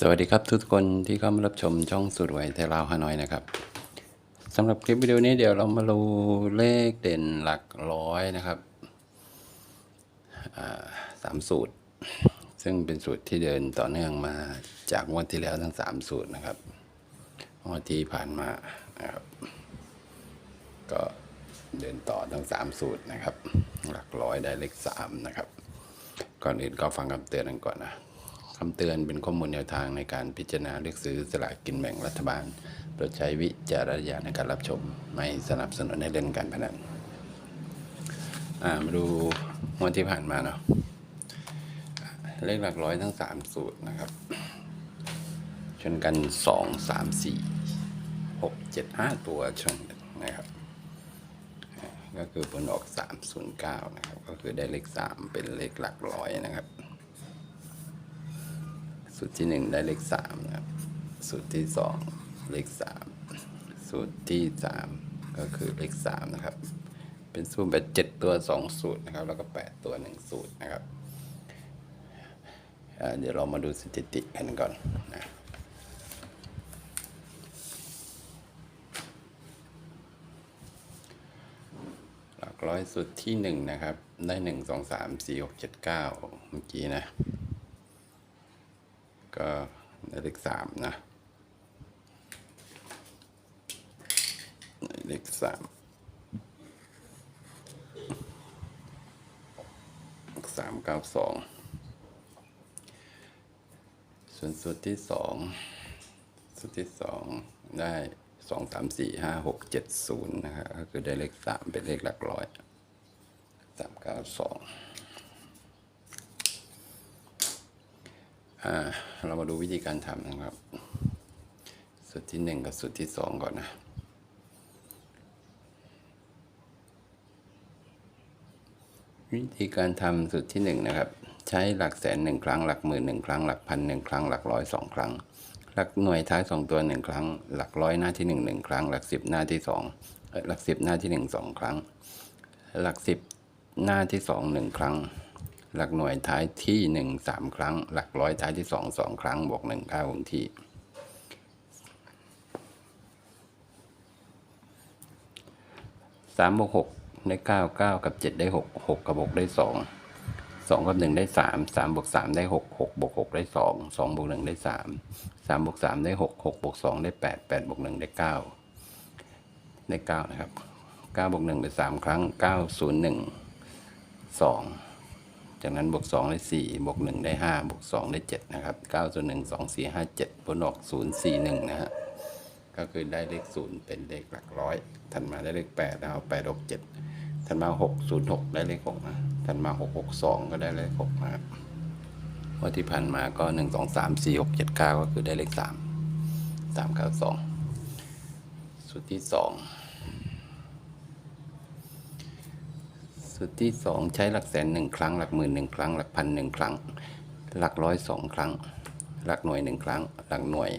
สวัสดีครับทุกคนที่เข้ามารับชมช่องสุดไวยไทยลาวฮานอยนะครับสำหรับคลิปวิดีโอนี้เดี๋ยวเรามาดูเลขเด่นหลักร้อยนะครับสามสูตร ซึ่งเป็นสูตรที่เดินต่อเนื่องมาจากงวดที่แล้วทั้งสามสูตรนะครับงวดที่ผ่านมานะครับก็เดินต่อทั้งสามสูตรนะครับ หลักร้อยได้เลขสามนะครับ ก่อนอื่นก็ฟังคำเตือนกันก่อนนะ คำเตือนเป็นข้อมูลแนวทางในการพิจารณาเลือกซื้อสลากกินแบ่งรัฐบาล โปรดใช้วิจารณญาณในการรับชม ไม่สนับสนุนให้เล่นการพนันอ่ามาดูงวดที่ผ่านมาเนาะเลขหลักร้อยทั้งสามสูตรนะครับ ชนกันสองสามสี่หกเจ็ดห้าตัวชนกันนะครับ ก็คือผลออก 309 นะครับ ก็คือได้เลข 3 เป็นเลขหลักร้อยนะครับ สูตรที่ 1 ได้เลข3นะครับ สูตรที่ 2 เลข 3 สูตรที่ 3 ก็คือเลข3นะครับ เป็นสูตรแบบ7ตัว 2 สูตรนะครับ แล้วก็ 8 ตัว 1 สูตรนะครับ เดี๋ยวเรามาดูสถิติกันก่อนนะหลักร้อยสุดที่หนึ่งนะครับ ได้หนึ่งสองสามสี่หกเจ็ดเก้าเมื่อกี้นะ ก็ได้เลขสามนะได้เลขสามสามเก้าสองส่วนสุดที่สองสุดที่สองได้สองสามสี่ห้าหกเจ็ดศูนย์นะครับก็คือได้เลขสามเป็นเลขหลักร้อยสามเก้าสองอ่า เรามาดูวิธีการทำนะครับสุดที่หนึ่งกับสุดที่สองก่อนนะ วิธีการทำสุดที่หนึ่งนะครับ ใช้หลักแสนหนึ่งครั้ง หลักหมื่นหนึ่งครั้ง หลักพันหนึ่งครั้ง หลักร้อยสองครั้ง หลักหน่วยท้ายสองตัวหนึ่งครั้ง หลักร้อยหน้าที่หนึ่งหนึ่งครั้ง หลักสิบหน้าที่สองหลักสิบหน้าที่หนึ่งสองครั้ง หลักสิบหน้าที่สองหนึ่งครั้ง หลักหน่วยท้ายที่หนึ่งสามครั้ง หลักร้อยท้ายที่สองสองครั้งบวกหนึ่งค่าคงที่ สามบวกหกได้เก้าเก้ากับเจ็ดได้หกหกกับหกได้สองสองกับหนึ่งได้สามสามบวกสามได้หกหกบวกหกได้สองสองบวกหนึ่งได้สามสามบวกสามได้หกหกบวกสองได้แปดแปดบวกหนึ่งได้เก้าได้เก้านะครับเก้าบวกหนึ่งได้สามครั้งเก้าศูนย์หนึ่งสอง จากนั้นบวก2ได้4บวก1ได้5บวก2ได้7นะครับ9ส่วน1 2 4 5 7บนออก0 4 1นะฮะก็คือได้เลข 0 เป็นเลขหลักร้อยถัดมาได้เลข8นะเอา8 6 7ถัดมา 6 0 6 ได้เลข6นะถัดมา 6 6 2 ก็ได้เลข6นะครับว่าที่ผ่านมาก็ 1 2 3 4 6 7 9 ก็คือได้เลข 3 3 9 2 สุดที่ 2 สุดที่สองใช้หลักแสนหนึ่งครั้ง หลักหมื่นหนึ่งครั้ง หลักพันหนึ่งครั้ง หลักร้อยสองครั้ง หลักหน่วยหนึ่งครั้ง หลักหน่วย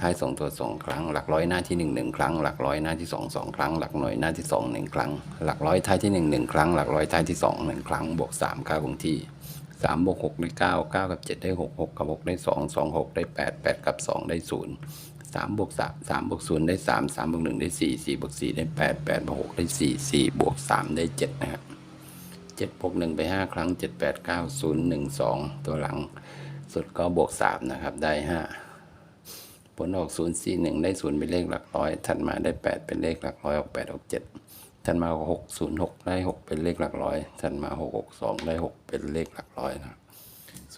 ท้ายสองตัวสองครั้ง หลักร้อยหน้าที่หนึ่งหนึ่งครั้ง หลักร้อยหน้าที่สองสองครั้ง หลักหน่วยหน้าที่สองหนึ่งครั้ง หลักร้อยท้ายที่หนึ่งหนึ่งครั้ง หลักร้อยท้ายที่สองหนึ่งครั้ง บวกสามค่าคงที่สามบวกหกได้เก้าเก้ากับเจ็ดได้หกหกกับหกได้สองสองหกได้แปดแปดกับสองได้ศูนย์ สามบวกสามสามบวกศูนย์ได้สามสามบวกหนึ่งได้สี่สี่บวกสี่ได้แปดแปดบวกหกได้สี่สี่บวกสามได้เจ็ดนะครับเจ็ดบวกหนึ่งไปห้าครั้งเจ็ดแปดเก้าศูนย์หนึ่งสองตัวหลังสุดก็บวกสามนะครับได้ห้าผลออก0 4 1ได้0เป็นเลขหลักร้อยถัดมาได้8เป็นเลขหลักร้อยออก8ออก7ถัดมา6 0 6ได้6เป็นเลขหลักร้อยถัดมา6 6 2ได้6เป็นเลขหลักร้อยนะ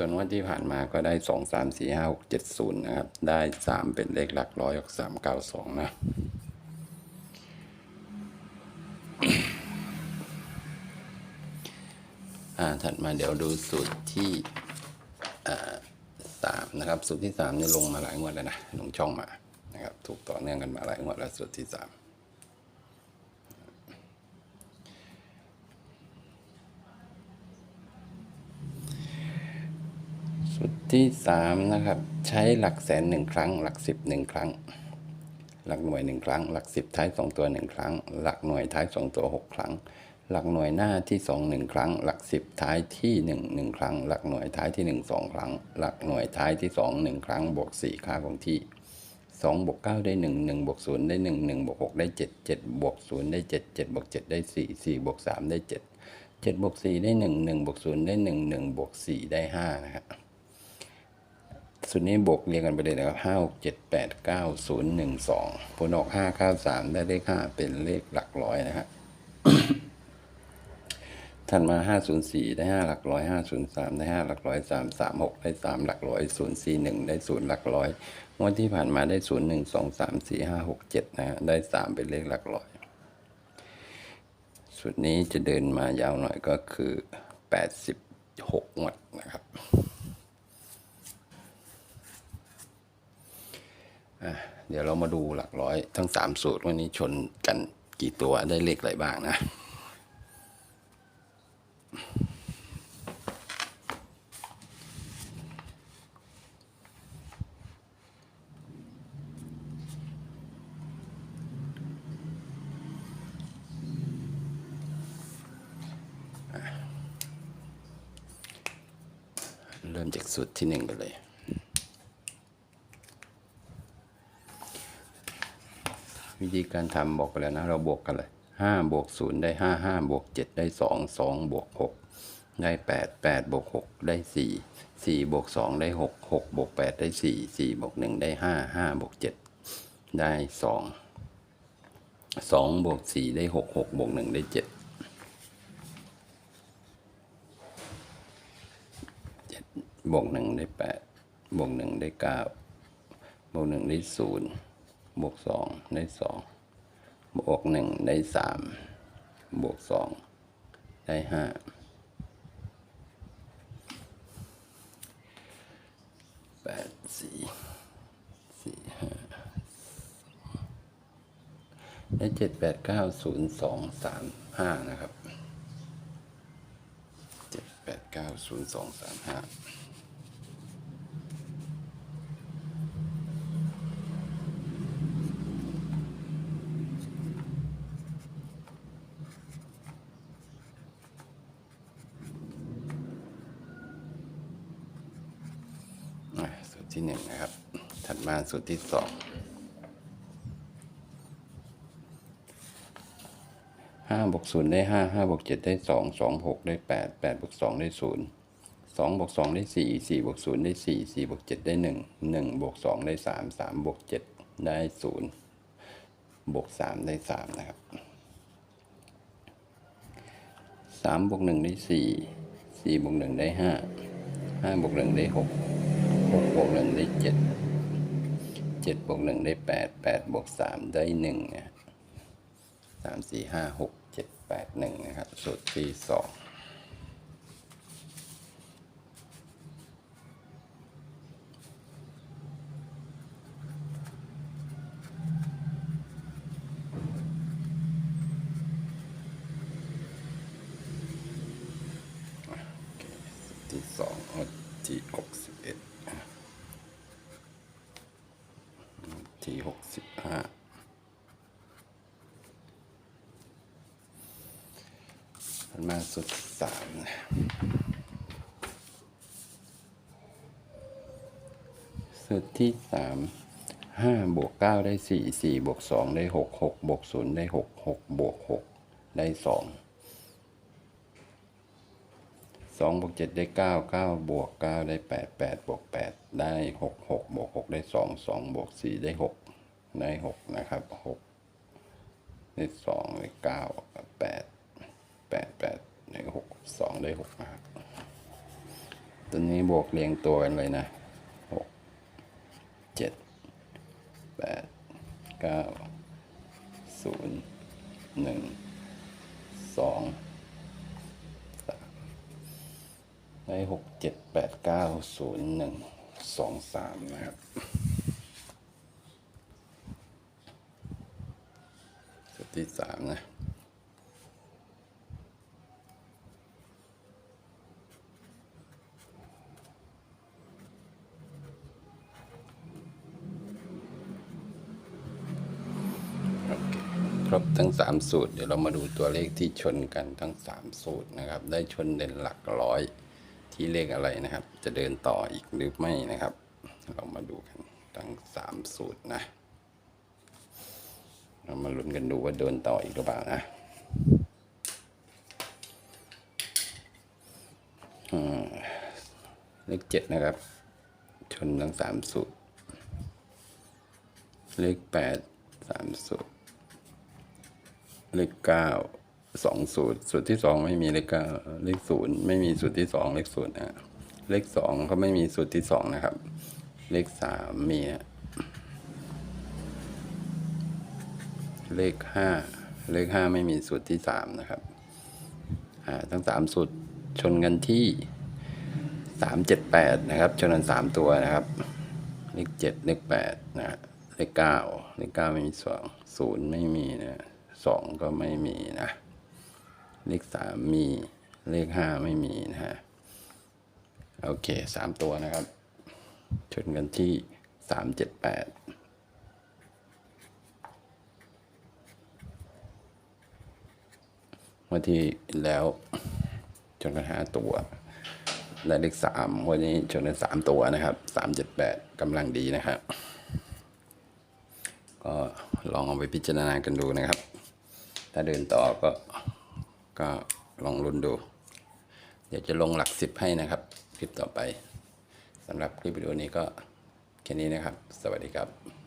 ส่วนวันที่ผ่านมาก็ได้ 2 3 4 5 6 7 0 นะครับ ได้ 3 เป็นเลขหลักร้อยออก3 9 2 นะ อ่า ถัดมาเดี๋ยวดูสูตรที่สามนะครับ สูตรที่3เนี่ยลงมาหลายงวดแล้วนะ ลงช่องมา นะครับ ถูกต่อเนื่องกันมาหลายงวดแล้วสูตรที่ 3 สูตรที่สามนะครับ ใช้หลักแสนหนึ่งครั้ง หลักสิบหนึ่งครั้ง หลักหน่วยหนึ่งครั้ง หลักสิบท้ายสองตัวหนึ่งครั้ง หลักหน่วยท้ายสองตัวหกครั้ง หลักหน่วยหน้าที่สองหนึ่งครั้ง หลักสิบท้ายที่หนึ่งหนึ่งครั้ง หลักหน่วยท้ายที่หนึ่งสองครั้ง หลักหน่วยท้ายที่สองหนึ่งครั้ง บวกสี่ค่าคงที่สองบวกเก้าได้หนึ่งหนึ่งบวกศูนย์ได้หนึ่งหนึ่งบวกหกได้เจ็ดเจ็ดบวกศูนย์ได้เจ็ดเจ็ดบวกเจ็ดได้สี่สี่บวกสามได้เจ็ดเจ็ดบวกสี่ได้หนึ่งหนึ่งบวกศูนย์ได้หนึ่งหนึ่งบวกสี่ได้ห้านะครับ สุดนี้บวกเรียงกันไปเลยนะครับห้าหกเจ็ดแปดเก้าศูนย์หนึ่งสองผลออกห้าเก้าสามได้เลขห้าเป็นเลขหลักร้อยนะครับถัดมา504ได้5หลักร้อย503ได้5หลักร้อย336ได้3หลักร้อย041ได้0หลักร้อยงวดที่ผ่านมาได้0 1 2 3 4 5 6 7นะฮะได้3เป็นเลขหลักร้อยสุดนี้จะเดินมายาวหน่อยก็คือ86งวดนะครับอะ เดี๋ยวเรามาดูหลักร้อยทั้ง 3 สูตรวันนี้ชนกันกี่ตัวได้เลขอะไรบ้างนะ เริ่มจากสูตรที่หนึ่งกันเลย วิธีการทำบอกไปแล้วนะ เราบวกกันเลยห้าบวกศูนย์ได้ห้าห้าบวกเจ็ดได้สองสองบวกหกได้แปดแปดบวกหกได้สี่สี่บวกสองได้หกหกบวกแปดได้สี่สี่บวกหนึ่งได้ห้าห้าบวกเจ็ดได้สองสองบวกสี่ได้หกหกบวกหนึ่งได้เจ็ดบวกหนึ่งได้แปดบวกหนึ่งได้เก้าบวกหนึ่งได้ศูนย์ บวกสองได้สองบวกหนึ่งได้สามบวกสองได้ห้าแปดสี่สี่ห้าได้เจ็ดแปดเก้าศูนย์สองสามห้านะครับเจ็ดแปดเก้าศูนย์สองสามห้า ที่หนึ่งนะครับ ถัดมาสูตรที่สองห้าบวกศูนย์ได้ห้าห้าบวกเจ็ดได้สองสองหกได้แปดแปดบวกสองได้ศูนย์สองบวกสองได้สี่สี่บวกศูนย์ได้สี่สี่บวกเจ็ดได้หนึ่งหนึ่งบวกสองได้สามสามบวกเจ็ดได้ศูนย์บวกสามได้สามนะครับสามบวกหนึ่งได้สี่สี่บวกหนึ่งได้ห้าห้าบวกหนึ่งได้หก หกบวกหนึ่งได้เจ็ดเจ็ดบวกหนึ่งได้แปดแปดบวกสามได้หนึ่งสามสี่ห้าหกเจ็ดแปดหนึ่งนะครับ สูตรที่สองสูตรที่สองงวดที่หกสิบเอ็ดที่หกสิบห้า มันมาสุดสามสุดที่สามห้าบวกเก้าได้สี่สี่บวกสองได้หกหกบวกศูนย์ได้หกหกบวกหกได้สองสองบวกเจ็ดได้เก้าเก้าบวกเก้าได้แปดแปดบวกแปดได้หกหกบวกหกได้สองสองบวกสี่ได้หกได้หกนะครับหกได้สองได้เก้าแปด แปดแปดได้หกสองได้หกนะครับตัวนี้บวกเรียงตัวกันเลยนะหกเจ็ดแปดเก้าศูนย์หนึ่งสองได้หกเจ็ดแปดเก้าศูนย์หนึ่งสองสามนะครับสุดที่สามนะ ครบทั้งสามสูตร เดี๋ยวเรามาดูตัวเลขที่ชนกันทั้งสามสูตรนะครับ ได้ชนเด่นหลักร้อยที่เลขอะไรนะครับ จะเดินต่ออีกหรือไม่นะครับ เรามาดูกันทั้งสามสูตรนะ เรามาลุ้นกันดูว่าเดินต่ออีกหรือเปล่านะอืมเลขเจ็ดนะครับ ชนทั้งสามสูตร เลขแปดสามสูตร เลขเก้าสองสูตร สูตรที่สองไม่มีเลขเก้าเลขศูนย์ไม่มีสูตรที่สองเลขศูนย์นะเลขสองเขาไม่มีสูตรที่สองนะครับ เลขสามมีเลขห้าเลขห้าไม่มีสูตรที่สามนะครับอ่าทั้งสามสูตรชนกันที่สามเจ็ดแปดนะครับ ชนกันสามตัวนะครับ เลขเจ็ดเลขแปดนะเลขเก้าเลขเก้าไม่มีสองศูนย์ไม่มีนะ สองก็ไม่มีนะ เลขสามมีเลขห้าไม่มีนะฮะ โอเคสามตัวนะครับ ชนกันที่สามเจ็ดแปดวันที่แล้วชนกันห้าตัวได้เลขสามวันนี้ชนกันสามตัวนะครับสามเจ็ดแปดกำลังดีนะครับ ก็ลองเอาไปพิจารณากันดูนะครับ ถ้าเดินต่อก็ก็ลองรุนดู เดี๋ยวจะลงหลักสิบให้นะครับ คลิปต่อไปสำหรับคลิปวิดีโอนี้ก็แค่นี้นะครับ สวัสดีครับ